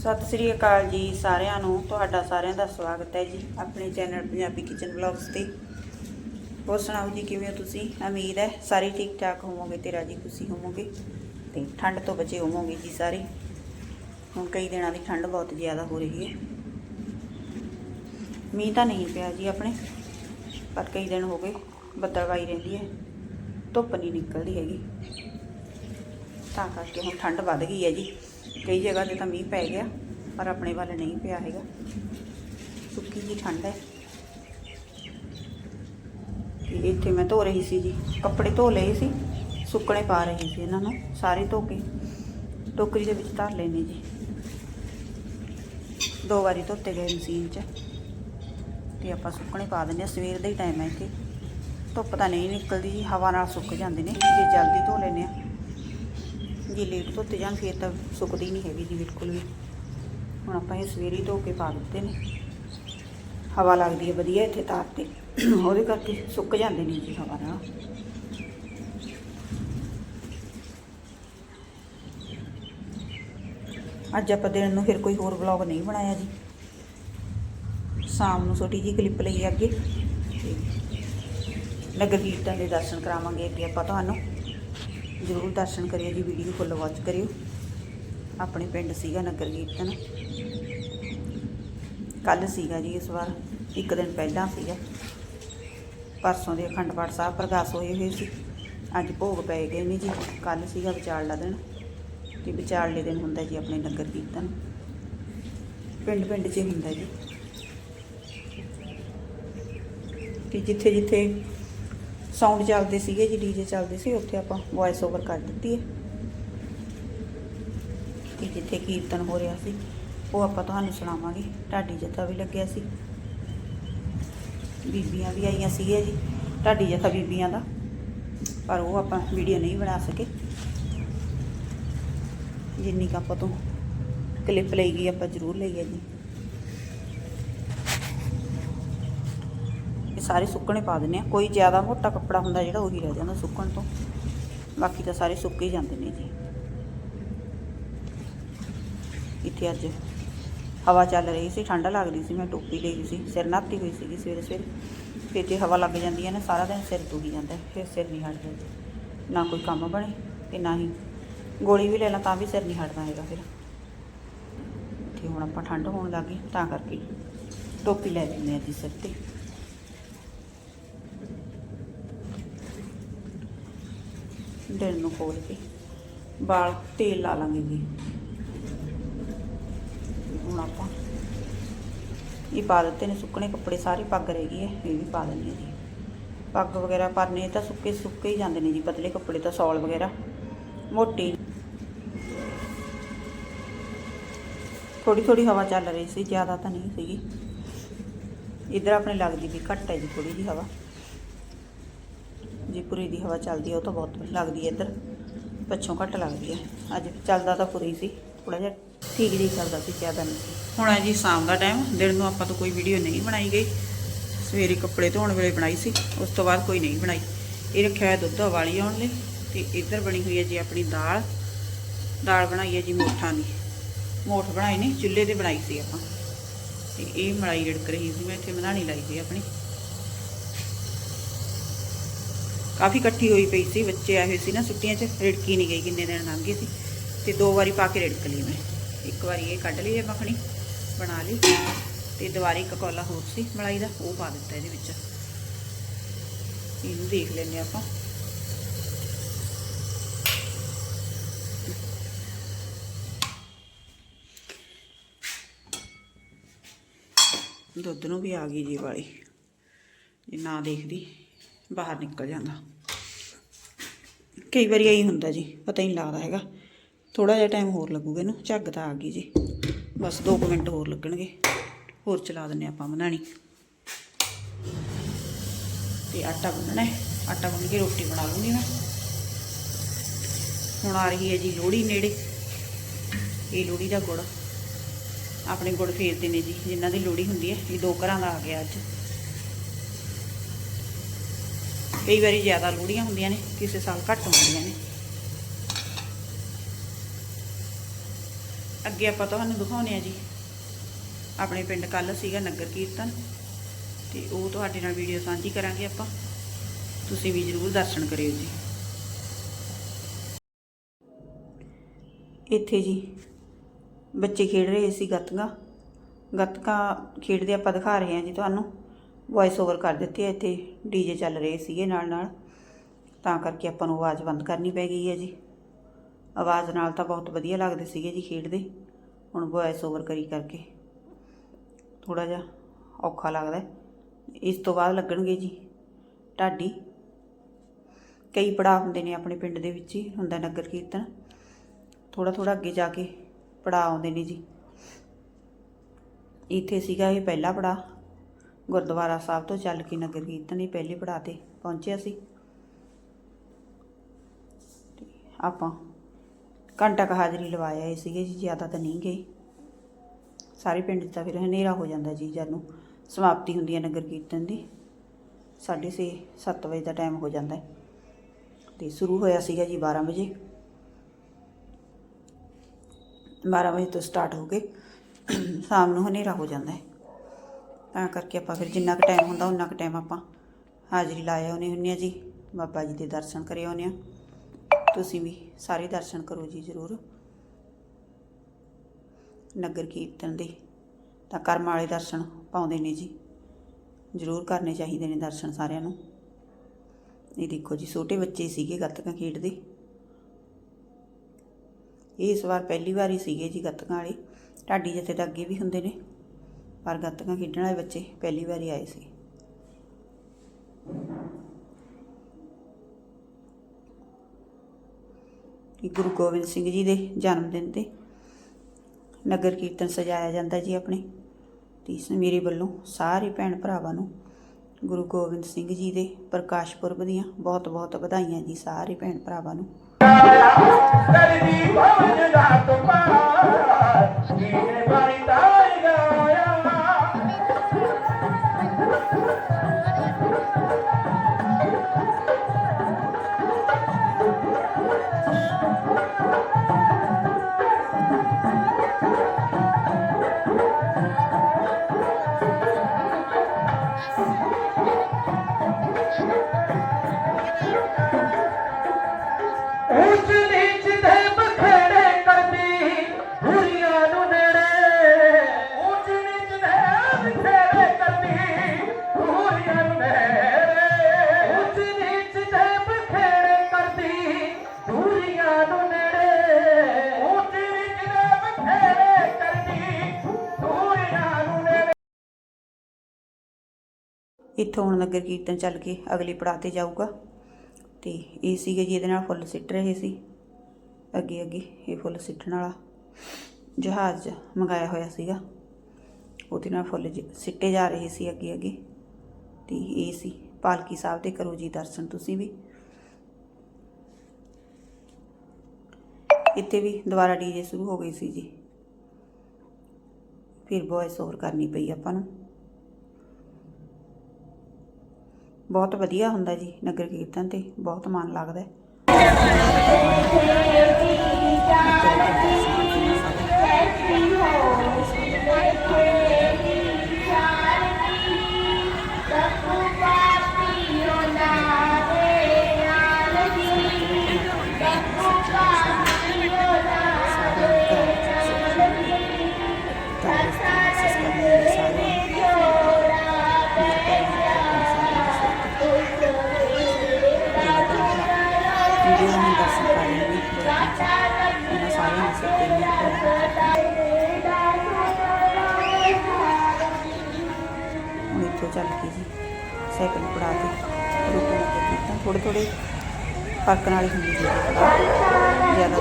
ਸਤਿ ਸ੍ਰੀ ਅਕਾਲ ਜੀ ਸਾਰਿਆਂ ਨੂੰ, ਤੁਹਾਡਾ ਸਾਰਿਆਂ ਦਾ ਸਵਾਗਤ ਹੈ ਜੀ ਆਪਣੇ ਚੈਨਲ ਪੰਜਾਬੀ ਕਿਚਨ ਵਲੌਗਸ ਤੇ। ਹੋਰ ਸੁਣਾਓ ਜੀ, ਕਿਵੇਂ ਹੋ ਤੁਸੀਂ? ਉਮੀਦ ਹੈ ਸਾਰੇ ਠੀਕ ਠਾਕ ਹੋਵੋਗੇ ਤੇ ਰਾਜੀ ਖੁਸ਼ੀ ਹੋਵੋਗੇ ਤੇ ਠੰਡ ਤੋਂ ਬਚੇ ਹੋਵੋਗੇ ਜੀ ਸਾਰੇ। ਹੁਣ ਕਈ ਦਿਨਾਂ ਦੀ ਠੰਡ ਬਹੁਤ ਜ਼ਿਆਦਾ ਹੋ ਰਹੀ ਹੈ। ਮੀਂਹ ਤਾਂ ਨਹੀਂ ਪਿਆ ਜੀ ਆਪਣੇ, ਪਰ ਕਈ ਦਿਨ ਹੋ ਗਏ ਬੱਦਲਵਾਈ ਰਹਿੰਦੀ ਹੈ, ਧੁੱਪ ਨਹੀਂ ਨਿਕਲਦੀ ਹੈਗੀ। ਤਾਂ ਕਰਕੇ ਹੁਣ ਠੰਡ ਵੱਧ ਗਈ ਹੈ ਜੀ। ਕਈ ਜਗ੍ਹਾ ਤੇ ਤਾਂ ਮੀਂਹ ਪੈ ਗਿਆ, ਪਰ ਆਪਣੇ ਵੱਲ ਨਹੀਂ ਪਿਆ ਹੈਗਾ। ਸੁੱਕੀ ਜੀ ਠੰਡ ਹੈ। ਤੇ ਇੱਥੇ ਮੈਂ ਧੋ ਰਹੀ ਸੀ ਜੀ, ਕੱਪੜੇ ਧੋ ਲਏ ਸੀ, ਸੁੱਕਣੇ ਪਾ ਰਹੀ ਸੀ ਇਹਨਾਂ ਨੂੰ, ਸਾਰੇ ਧੋ ਕੇ। ਟੋਕਰੀ ਦੇ ਵਿੱਚ ਧਰ ਲੈਣੇ ਜੀ। ਦੋ ਵਾਰੀ ਧੋਤੇ ਗਏ ਮਸ਼ੀਨ 'ਚ। ਤੇ ਆਪਾਂ ਸੁੱਕਣੇ ਪਾ ਦਿੰਦੇ ਆ ਸਵੇਰ ਦਾ ਹੀ ਟਾਈਮ ਹੈ ਇੱਥੇ। ਧੁੱਪ ਤਾਂ ਨਹੀਂ ਨਿਕਲਦੀ ਜੀ, ਹਵਾ ਨਾਲ ਸੁੱਕ ਜਾਂਦੇ ਨੇ, ਜੇ ਜਲਦੀ ਧੋ ਲੈਨੇ ਆ ਜੇ ਲੇਟ ਧੋਤੇ ਜਾਣ, ਫਿਰ ਤਾਂ ਸੁੱਕਦੀ ਨਹੀਂ ਹੈਗੀ ਜੀ ਬਿਲਕੁਲ ਵੀ। ਹੁਣ ਆਪਾਂ ਇਹ ਸਵੇਰੇ ਧੋ ਕੇ ਪਾ ਦਿੱਤੇ ਨੇ। ਹਵਾ ਲੱਗਦੀ ਹੈ ਵਧੀਆ ਇੱਥੇ ਤਾਰ ਤੇ। ਉਹਦੇ ਕਰਕੇ ਸੁੱਕ ਜਾਂਦੇ ਨੇ ਜੀ ਹਵਾ ਨਾਲ। ਅੱਜ ਆਪਾਂ ਦਿਨ ਨੂੰ ਫਿਰ ਕੋਈ ਹੋਰ ਵਲੌਗ ਨਹੀਂ ਬਣਾਇਆ ਜੀ। ਸ਼ਾਮ ਨੂੰ ਛੋਟੀ ਜੀ ਕਲਿੱਪ ਲਈ ਅੱਗੇ। ਤੇ ਨਗਰ ਕੀਰਤਨ ਦੇ ਦਰਸ਼ਨ ਕਰਾਵਾਂਗੇ ਅੱਗੇ ਆਪਾਂ ਤੁਹਾਨੂੰ। ਜ਼ਰੂਰ ਦਰਸ਼ਨ ਕਰਿਓ ਜੀ ਵੀਡੀਓ ਫੁੱਲ ਵਾਚ ਕਰਿਓ। ਆਪਣੇ ਪਿੰਡ ਸੀਗਾ ਨਗਰ ਕੀਰਤਨ। ਕੱਲ ਸੀਗਾ ਜੀ ਇਸ ਵਾਰ, ਇੱਕ ਦਿਨ ਪਹਿਲਾਂ ਸੀਗਾ। ਪਰਸੋਂ ਦੇ ਅਖੰਡ ਪਾਠ ਸਾਹਿਬ ਪ੍ਰਕਾਸ਼ ਹੋਏ ਹੋਏ ਸੀ। ਅੱਜ ਭੋਗ ਪਏ ਗਏ ਨੇ ਜੀ। ਕੱਲ ਸੀਗਾ ਵਿਚਾਰਲਾ ਦਿਨ। ਤੇ ਵਿਚਾਰਲੇ ਦਿਨ ਹੁੰਦਾ ਜੀ ਆਪਣੇ ਨਗਰ ਕੀਰਤਨ। ਪਿੰਡ ਪਿੰਡ 'ਚ ਹੁੰਦਾ ਜੀ। ਤੇ ਜਿੱਥੇ ਜਿੱਥੇ ਸਾਊਂਡ ਚੱਲਦੇ ਸੀਗੇ ਜੀ ਡੀਜੇ ਚੱਲਦੇ ਸੀ, ਉੱਥੇ ਆਪਾਂ ਵੌਇਸ ਓਵਰ ਕਰ ਦਿੱਤੀ ਹੈ। ਕਿ ਜਿੱਥੇ ਕੀਰਤਨ ਹੋ ਰਿਹਾ ਸੀ, ਉਹ ਆਪਾਂ ਤੁਹਾਨੂੰ ਸੁਣਾਵਾਂਗੇ। ਢਾਡੀ ਜਥਾ ਵੀ ਲੱਗਿਆ ਸੀ। ਬੀਬੀਆਂ ਵੀ ਆਈਆਂ ਸੀਗੀਆਂ ਜੀ, ਢਾਡੀ ਜਥਾ ਬੀਬੀਆਂ ਦਾ। ਪਰ ਉਹ ਆਪਾਂ ਵੀਡੀਓ ਨਹੀਂ ਬਣਾ ਸਕੇ। ਜਿੰਨੀ ਕੁ ਆਪਾਂ ਤੋਂ ਕਲਿੱਪ ਲਈ ਗਈ, ਆਪਾਂ ਜ਼ਰੂਰ ਲਈ ਹੈ ਜੀ। ਸਾਰੇ ਸੁੱਕਣੇ ਪਾ ਦਿੰਨੇ ਆ। ਕੋਈ ਜ਼ਿਆਦਾ ਮੋਟਾ ਕੱਪੜਾ ਹੁੰਦਾ ਜਿਹੜਾ ਉਹੀ ਰਹਿ ਜਾਂਦਾ ਸੁੱਕਣ ਤੋਂ। ਬਾਕੀ ਤਾਂ ਸਾਰੇ ਸੁੱਕ ਹੀ ਜਾਂਦੇ ਨੇ ਜੀ। ਇੱਥੇ ਅੱਜ ਹਵਾ ਚੱਲ ਰਹੀ ਸੀ, ਠੰਡ ਲੱਗਦੀ ਸੀ, ਮੈਂ ਟੋਪੀ ਲਈ ਸੀ, ਸਿਰ ਨਾਤੀ ਹੋਈ ਸੀਗੀ ਸਵੇਰੇ ਸਵੇਰੇ। ਫਿਰ ਜੇ ਹਵਾ ਲੱਗ ਜਾਂਦੀ ਹੈ ਨਾ, ਸਾਰਾ ਦਿਨ ਸਿਰ ਦੁਖੀ ਜਾਂਦਾ, ਫਿਰ ਸਿਰ ਨਹੀਂ ਹਟਦਾ ਜੀ। ਨਾ ਕੋਈ ਕੰਮ ਬਣੇ ਤੇ ਨਾ ਹੀ ਗੋਲੀ ਵੀ ਲੈ ਲਾਂ, ਤਾਂ ਵੀ ਸਿਰ ਨਹੀਂ ਹਟਦਾ ਹੈਗਾ ਫਿਰ। ਤੇ ਹੁਣ ਆਪਾਂ ਠੰਡ ਹੋਣ ਲੱਗੀ ਤਾਂ ਕਰਕੇ ਟੋਪੀ ਲੈ ਲੈਂਦੇ ਆ ਜੀ ਸਿਰ ਤੇ। ਦਿਲ ਨੂੰ ਖੋਲ ਕੇ ਵਾਲ ਤੇਲ ਲਾ ਲਾਂਗੇ ਜੀ। ਹੁਣ ਆਪਾਂ ਇਹ ਪਾ ਦਿੱਤੇ ਨੇ, ਸੁੱਕਣੇ ਕੱਪੜੇ ਸਾਰੇ ਪੱਗ ਰਹਿ ਗਈ ਹੈ ਇਹ ਵੀ ਪਾ ਦਿੰਦੇ ਹਾਂ ਜੀ। ਪੱਗ ਵਗੈਰਾ ਪਰਨੇ ਤਾਂ ਸੁੱਕੇ ਸੁੱਕੇ ਹੀ ਜਾਂਦੇ ਨੇ ਜੀ, ਪਤਲੇ ਕੱਪੜੇ ਤਾਂ ਸੌਲ ਵਗੈਰਾ, ਮੋਟੀ। ਥੋੜੀ ਥੋੜੀ ਹਵਾ ਚੱਲ ਰਹੀ ਸੀ, ਜ਼ਿਆਦਾ ਤਾਂ ਨਹੀਂ ਸੀਗੀ। ਇਧਰ ਆਪਣੇ ਲੱਗਦੀ ਵੀ ਘੱਟ ਹੈ ਜੀ ਥੋੜੀ ਜੀ ਹਵਾ। ਜੀ, ਪੁਰੀ ਦੀ ਹਵਾ ਚੱਲਦੀ ਹੈ ਉਹ ਤਾਂ ਬਹੁਤ ਲੱਗਦੀ ਹੈ ਇੱਧਰ। ਪੱਛੋਂ ਘੱਟ ਲੱਗਦੀ ਹੈ ਅੱਜ ਚੱਲਦਾ ਤਾਂ ਪੁਰੀ ਸੀ ਥੋੜਾ ਜਿਹਾ ਠੀਕ ਜੀ ਚੱਲਦਾ ਸੀ ਜ਼ਿਆਦਾ ਨਹੀਂ ਸੀ ਹੁਣ ਹੈ ਜੀ ਸ਼ਾਮ ਦਾ ਟਾਈਮ ਦਿਨ ਨੂੰ ਆਪਾਂ ਤੋਂ ਕੋਈ ਵੀਡੀਓ ਨਹੀਂ ਬਣਾਈ ਗਈ। ਸਵੇਰੇ ਕੱਪੜੇ ਧੋਣ ਵੇਲੇ ਬਣਾਈ ਸੀ, ਉਸ ਤੋਂ ਬਾਅਦ ਕੋਈ ਨਹੀਂ ਬਣਾਈ। ਇਹ ਰੱਖਿਆ ਹੋਇਆ ਦੁੱਧ ਵਾਲੀ ਆਉਣ ਲਈ, ਤੇ ਇੱਧਰ ਬਣੀ ਹੋਈ ਹੈ ਜੀ ਆਪਣੀ ਦਾਲ। ਦਾਲ ਬਣਾਈ ਹੈ ਜੀ ਮੋਠਾਂ ਦੀ। ਮੋਠ ਬਣਾਈ ਨਹੀਂ, ਚੁੱਲ੍ਹੇ ਤੇ ਬਣਾਈ ਸੀ ਆਪਾਂ। ਤੇ ਇਹ ਮਲਾਈ ਰਿੜਕ ਰਹੀ ਸੀ, ਮੈਂ ਇੱਥੇ ਮਧਾਣੀ ਲਾਈ ਸੀ ਆਪਣੀ। ਕਾਫੀ ਇਕੱਠੀ ਹੋਈ ਪਈ ਸੀ, ਬੱਚੇ ਆਏ ਹੋਏ ਸੀ ਨਾ ਛੁੱਟੀਆਂ 'ਚ, ਰਿੜਕੀ ਨਹੀਂ ਗਈ ਕਿੰਨੇ ਦਿਨ ਲੰਘ ਗਏ ਸੀ। ਤੇ ਦੋ ਵਾਰੀ ਪਾ ਕੇ ਰਿੜਕ ਲਈ ਮੈਂ। ਇੱਕ ਵਾਰੀ ਇਹ ਕੱਢ ਲਈ ਹੈ ਮੱਖਣੀ, ਬਣਾ ਲਈ ਤੇ ਦੁਬਾਰੀ ਇੱਕ ਕੌਲਾ ਹੋਰ ਸੀ ਮਲਾਈ ਦਾ, ਉਹ ਪਾ ਦਿੱਤਾ ਇਹਦੇ ਵਿੱਚ। ਇਹਨੂੰ ਦੇਖ ਲੈਂਦੇ ਆਪਾਂ। ਦੁੱਧ ਨੂੰ ਵੀ ਆ ਗਈ ਜੀ ਵਾਲੀ। ਜੇ ਨਾ ਦੇਖਦੀ, ਬਾਹਰ ਨਿਕਲ ਜਾਂਦਾ। ਕਈ ਵਾਰੀ ਇਹੀ ਹੁੰਦਾ ਜੀ, ਪਤਾ ਹੀ ਨਹੀਂ ਲੱਗਦਾ ਹੈਗਾ। ਥੋੜਾ ਜਿਹਾ ਟਾਈਮ ਹੋਰ ਲੱਗੂਗਾ ਇਹਨੂੰ, ਝੱਗ ਤਾਂ ਆ ਗਈ ਜੀ। ਬਸ 2 ਮਿੰਟ ਹੋਰ ਲੱਗਣਗੇ। ਹੋਰ ਚਲਾ ਦਿੰਨੇ ਆਪਾਂ ਬਣਾਣੀ ਤੇ ਆਟਾ ਗੁੰਨਣਾ ਹੈ। ਆਟਾ ਗੁੰਨ ਕੇ ਰੋਟੀ ਬਣਾ ਲੂੰਗੀ ਮੈਂ। ਹੁਣ ਆ ਰਹੀ ਹੈ ਜੀ ਲੋਹੜੀ ਨੇੜੇ। ਇਹ ਲੋਹੜੀ ਦਾ ਗੁੜ। ਆਪਣੇ ਗੁੜ ਫੇਰਦੇ ਨੇ ਜੀ, ਜਿਨ੍ਹਾਂ ਦੀ ਲੋਹੜੀ ਹੁੰਦੀ ਹੈ। ਇਹ ਦੋ ਘਰਾਂ ਦਾ ਆ ਗਿਆ ਅੱਜ। ਕਈ ਵਾਰੀ ਜ਼ਿਆਦਾ ਲੋਹੜੀਆਂ ਹੁੰਦੀਆਂ ਨੇ, ਕਿਸੇ ਸਾਲ ਘੱਟ ਹੁੰਦੀਆਂ ਨੇ। ਅੱਗੇ ਆਪਾਂ ਤੁਹਾਨੂੰ ਦਿਖਾਉਨੇ ਆ ਜੀ। ਆਪਣੇ ਪਿੰਡ ਕੱਲ ਸੀਗਾ ਨਗਰ ਕੀਰਤਨ, ਤੇ ਉਹ ਤੁਹਾਡੇ ਨਾਲ ਵੀਡੀਓ ਸਾਂਝੀ ਕਰਾਂਗੇ ਆਪਾਂ। ਤੁਸੀਂ ਵੀ ਜਰੂਰ ਦਰਸ਼ਨ ਕਰਿਓ ਜੀ। ਇੱਥੇ ਜੀ ਬੱਚੇ ਖੇਡ ਰਹੇ ਸੀ ਗੱਤਕਾ। ਗੱਤਕਾ ਖੇਡਦੇ ਆਪਾਂ ਦਿਖਾ ਰਹੇ ਹਾਂ ਜੀ ਤੁਹਾਨੂੰ। ਵੌਇਸ ਓਵਰ ਕਰ ਦਿੱਤੀ ਹੈ ਇੱਥੇ ਡੀਜੇ ਚੱਲ ਰਹੇ ਸੀਗੇ ਨਾਲ ਨਾਲ। ਤਾਂ ਕਰਕੇ ਆਪਾਂ ਨੂੰ ਆਵਾਜ਼ ਬੰਦ ਕਰਨੀ ਪੈ ਗਈ ਹੈ ਜੀ। ਆਵਾਜ਼ ਨਾਲ ਤਾਂ ਬਹੁਤ ਵਧੀਆ ਲੱਗਦੇ ਸੀਗੇ ਜੀ ਖੇਡਦੇ, ਹੁਣ ਵੌਇਸ ਓਵਰ ਕਰੀ ਕਰਕੇ। ਥੋੜਾ ਜਿਹਾ ਔਖਾ ਲੱਗਦਾ ਇਸ ਤੋਂ ਬਾਅਦ ਲੱਗਣਗੇ ਜੀ ਢਾਡੀ। ਕਈ ਪੜਾਅ ਹੁੰਦੇ ਨੇ ਆਪਣੇ ਪਿੰਡ ਦੇ ਵਿੱਚ ਹੀ, ਹੁੰਦਾ ਨਗਰ ਕੀਰਤਨ। ਥੋੜਾ ਥੋੜਾ ਅੱਗੇ ਜਾ ਕੇ ਪੜਾਅ ਆਉਂਦੇ ਨੇ ਜੀ। ਇੱਥੇ ਸੀਗਾ ਇਹ ਪਹਿਲਾ ਪੜਾਅ ਗੁਰਦੁਆਰਾ ਸਾਹਿਬ ਤੋਂ ਚੱਲ ਕੇ ਨਗਰ ਕੀਰਤਨ ਹੀ ਪਹਿਲੇ ਪੜਾਅ ਤੇ ਪਹੁੰਚਿਆ ਸੀ। ਤੇ ਆਪਾਂ ਘੰਟਾ ਕੁ ਹਾਜ਼ਰੀ ਲਵਾਇਆ ਇਹ ਸੀਗੇ ਜੀ, ਜ਼ਿਆਦਾ ਤਾਂ ਨਹੀਂ ਗਏ। ਸਾਰੇ ਪਿੰਡ ਤਾਂ ਫਿਰ ਹਨੇਰਾ ਹੋ ਜਾਂਦਾ ਜੀ, ਜਦ ਨੂੰ ਸਮਾਪਤੀ ਹੁੰਦੀ ਹੈ ਨਗਰ ਕੀਰਤਨ ਦੀ। ਸਾਢੇ ਛੇ, ਸੱਤ ਵਜੇ ਦਾ ਟਾਈਮ ਹੋ ਜਾਂਦਾ ਹੈ। ਤੇ ਸ਼ੁਰੂ ਹੋਇਆ ਸੀਗਾ ਜੀ 12 ਵਜੇ। 12 ਵਜੇ ਤੋਂ ਸਟਾਰਟ ਹੋ ਕੇ ਸ਼ਾਮ ਨੂੰ ਹਨੇਰਾ ਹੋ ਜਾਂਦਾ ਹੈ। ਤਾਂ ਕਰਕੇ ਆਪਾਂ ਫਿਰ ਜਿੰਨਾ ਕੁ ਟਾਈਮ ਹੁੰਦਾ ਉਨਾ ਕੁ ਟਾਈਮ ਆਪਾਂ ਹਾਜ਼ਰੀ ਲਾਇਆ ਉਹਨੇ ਹੁੰਨੇ ਆ ਜੀ। ਬਾਬਾ ਜੀ ਦੇ ਦਰਸ਼ਨ ਕਰੇ ਆਉਂਦੇ ਆ ਤੁਸੀਂ ਵੀ ਸਾਰੇ ਦਰਸ਼ਨ ਕਰੋ ਜੀ ਜ਼ਰੂਰ। ਨਗਰ ਕੀਰਤਨ ਦੇ ਤਾਂ ਕਰਮ ਵਾਲੇ ਦਰਸ਼ਨ ਪਾਉਂਦੇ ਨੇ ਜੀ। ਜ਼ਰੂਰ ਕਰਨੇ ਚਾਹੀਦੇ ਨੇ ਦਰਸ਼ਨ ਸਾਰਿਆਂ ਨੂੰ। ਇਹ ਦੇਖੋ ਜੀ, ਛੋਟੇ ਬੱਚੇ ਸੀਗੇ ਗੱਤਕਾਂ ਖੇਡਦੇ। ਇਹ ਇਸ ਵਾਰ ਪਹਿਲੀ ਵਾਰ ਹੀ ਸੀਗੇ ਜੀ ਗੱਤਕਾਂ ਵਾਲੇ। ਢਾਡੀ ਜਿੱਥੇ ਤਾਂ ਅੱਗੇ ਵੀ ਹੁੰਦੇ ਨੇ। ਪਰ ਗੱਤਕਾਂ ਖੇਡਣ ਵਾਲੇ ਬੱਚੇ ਪਹਿਲੀ ਵਾਰੀ ਆਏ ਸੀ। ਗੁਰੂ ਗੋਬਿੰਦ ਸਿੰਘ ਜੀ ਦੇ ਜਨਮ ਦਿਨ ਤੇ ਨਗਰ ਕੀਰਤਨ ਸਜਾਇਆ ਜਾਂਦਾ ਜੀ ਆਪਣੇ। ਤੀਸ ਮੇਰੇ ਵੱਲੋਂ ਸਾਰੇ ਭੈਣ ਭਰਾਵਾਂ ਨੂੰ ਗੁਰੂ ਗੋਬਿੰਦ ਸਿੰਘ ਜੀ ਦੇ ਪ੍ਰਕਾਸ਼ ਪੁਰਬ ਦੀਆਂ ਬਹੁਤ ਬਹੁਤ ਵਧਾਈਆਂ ਜੀ ਸਾਰੇ ਭੈਣ ਭਰਾਵਾਂ ਨੂੰ। ਕਰਦੀ ਭਵਨ ਦਾ ਤੁਮਾਰ ਜੀਨੇ ਬਾਈ ਤਾਈ ਹੁਣ ਨਗਰ ਕੀਰਤਨ ਚੱਲ ਕੇ ਅਗਲੇ ਪੜਾਅ ਤੇ ਜਾਊਗਾ। ਤੇ ਇਹ ਸੀਗੇ ਜੀ ਇਹਦੇ ਨਾਲ ਫੁੱਲ ਸਿੱਟ ਰਹੇ ਸੀ। ਅੱਗੇ ਅੱਗੇ ਇਹ ਫੁੱਲ ਸਿੱਟਣ ਵਾਲਾ ਜਹਾਜ਼ ਮੰਗਾਇਆ ਹੋਇਆ ਸੀਗਾ। ਉਹਦੇ ਨਾਲ ਫੁੱਲ ਜ- ਸਿੱਟੇ ਜਾ ਰਹੇ ਸੀ ਅੱਗੇ ਅੱਗੇ। ਤੇ ਇਹ ਸੀ ਪਾਲਕੀ ਸਾਹਿਬ ਦੇ ਕਰੋ ਜੀ ਦਰਸ਼ਨ ਤੁਸੀਂ ਵੀ। ਇੱਥੇ ਵੀ ਦੁਬਾਰਾ ਡੀਜੇ ਸ਼ੁਰੂ ਹੋ ਗਈ ਸੀ ਜੀ। ਫਿਰ ਵੌਇਸ ਓਵਰ ਕਰਨੀ ਪਈ ਆਪਾਂ ਨੂੰ। ਬਹੁਤ ਵਧੀਆ ਹੁੰਦਾ ਜੀ ਨਗਰ ਕੀਰਤਨ ਤੇ ਬਹੁਤ ਮਨ ਲੱਗਦਾ ਹੈ ਵੀਡੀਓ ਨੂੰ ਦਰਸ਼ਨ ਸਾਰਿਆਂ ਨੂੰ ਸਿੱਖੇ ਨੇ ਹੁਣ ਇੱਥੋਂ ਚੱਲ ਕੇ ਜੀ। ਸਾਈਕਲ ਪੜਾ ਕੇ ਰੁਕਣ ਕੀਤਾ। ਥੋੜੇ ਥੋੜੇ ਫ਼ਰਕ ਨਾਲ ਹੀ ਹੁੰਦੀ ਜੀ ਜ਼ਿਆਦਾ